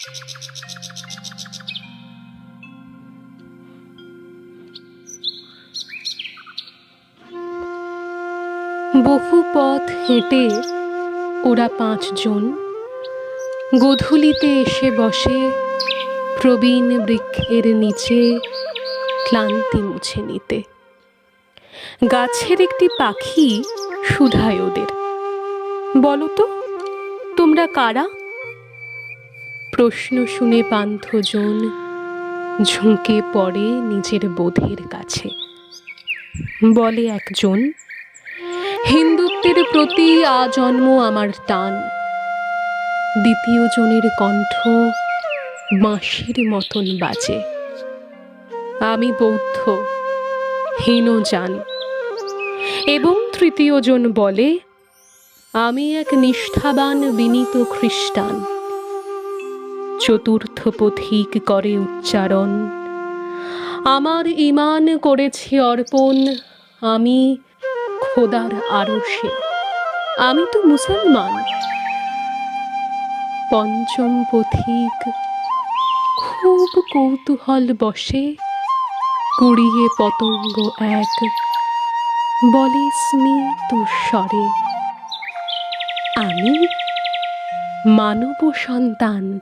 বহু পথ হেঁটে ওরা পাঁচজন। গোধূলিতে এসে বসে প্রবীণ বৃক্ষের নিচে ক্লান্তি মুছে নিতে। গাছের একটি পাখি শুধায় ওদের। বলো তো, তোমরা কারা? প্রশ্ন শুনে পান্থজন ঝুঁকে পড়ে নিজের বোধের কাছে। বলে একজন, হিন্দুত্বের প্রতি আজন্ম আমার টান দ্বিতীয় জনের কণ্ঠ বাঁশির মতন বাজে। আমি বৌদ্ধ, হীন যান এবং তৃতীয় জন বলে, আমি এক নিষ্ঠাবান বিনীত খ্রিস্টান। চতুর্থ পথিক করে উচ্চারণ। আমার ইমান করেছি অর্পণ, আমি খোদার আরশে। আমি তো মুসলমান। পঞ্চম পথিক খুব কৌতূহল বসে। কুড়িয়ে পতঙ্গ এক বলে স্মিত স্বরে। আমি মানব সন্তান।